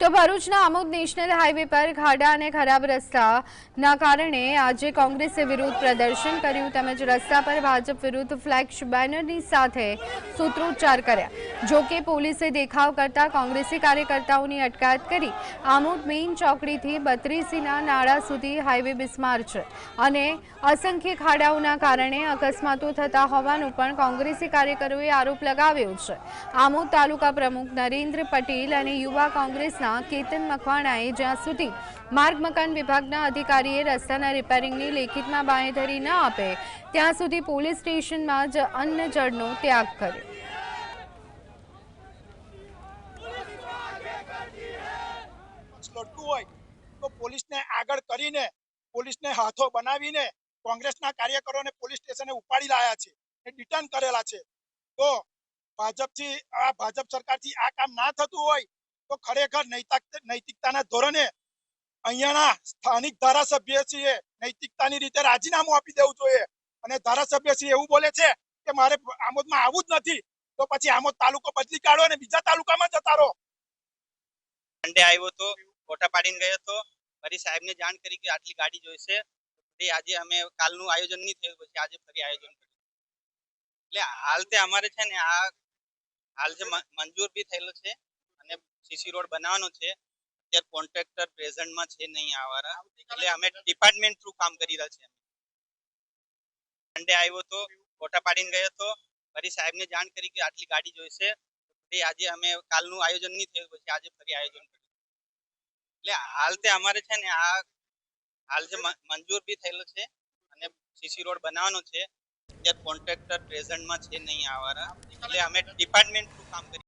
તો ભરૂચના અમુક નેશનલ હાઈવે પર ખાડા અને ખરાબ રસ્તાના કારણે આજે કોંગ્રેસે વિરોધ પ્રદર્શન કર્યું તેમજ રસ્તા પર ભાજપ વિરુદ્ધ ફ્લેક્સ બેનરની સાથે સૂત્રોચ્ચાર કર્યા. જોકે પોલીસે દેખાવ કરતા કોંગ્રેસી કાર્યકર્તાઓની અટકાયત કરી. આમોદ મેઇન ચોકડીથી બત્રીસીના નાળા સુધી હાઈવે બિસ્માર છે અને અસંખ્ય ખાડાઓના કારણે અકસ્માતો થતા હોવાનું પણ કોંગ્રેસી કાર્યકરોએ આરોપ લગાવ્યો છે. આમોદ તાલુકા પ્રમુખ નરેન્દ્ર પટેલ અને યુવા કોંગ્રેસના કેતન મકવાણાએ જ્યાં સુધી માર્ગ મકાન વિભાગના અધિકારીએ રસ્તાના રિપેરિંગની લેખિતમાં બાંહેધરી ન આપે, ત્યાં સુધી પોલીસ સ્ટેશનમાં જ અન્ન જળનો ત્યાગ કર્યો. હોય તો પોલીસને આગળ કરીને, પોલીસને હાથો બનાવીને કોંગ્રેસના કાર્યકરોને પોલીસ સ્ટેશને ઉપાડી લાયા છે એ કરેલા છે. તો ભાજપથી, આ ભાજપ સરકારથી આ કામ ના થતું હોય તો ખરેખર નૈતિક, નૈતિકતાના ધોરણે અહીંયાના સ્થાનિક ધારાસભ્ય છીએ, નૈતિકતાની રીતે રાજીનામું આપી દેવું જોઈએ. અને ધારાસભ્ય શ્રી એવું બોલે છે કે મારે આમોદમાં આવું જ નથી, તો પછી આમોદ તાલુકો બદલી કાઢો અને બીજા તાલુકામાં જતા રહો. સન્ડે આવ્યો તો ફોટા પાડીને ગયો તો ફરી સાહેબને જાણ કરી કે આટલી ગાડી જોઈશે. ફરી આજે અમે કાલનું આયોજન નહીં થયું, પછી આજે ફરી આયોજન કર્યું. એટલે હાલ તે અમારે છે ને આ, હાલ જે મંજૂર બી થયેલો છે. સીસી રોડ બનાવવાનો છે. અત્યારે કોન્ટ્રાક્ટર પ્રેઝન્ટમાં છે નહીં આવવાના એટલે અમે ડિપાર્ટમેન્ટ થ્રુ કામ કરી રહ્યા છીએ સન્ડે આવ્યો તો ફોટા પાડીને ગયો હતો ફરી સાહેબને જાણ કરી કે આટલી ગાડી જોઈશે. ફરી આજે અમે કાલનું આયોજન નહીં થયું પછી આજે ફરી આયોજન કર્યું. એટલે હાલ તે અમારે છે ને આ હાલ જે મંજૂર બી થયેલો છે અને સીસી રોડ બનાવવાનો છે. અત્યારે કોન્ટ્રાક્ટર પ્રેઝન્ટમાં છે નહીં આવવાના એટલે અમે ડિપાર્ટમેન્ટ થ્રુ કામ કરી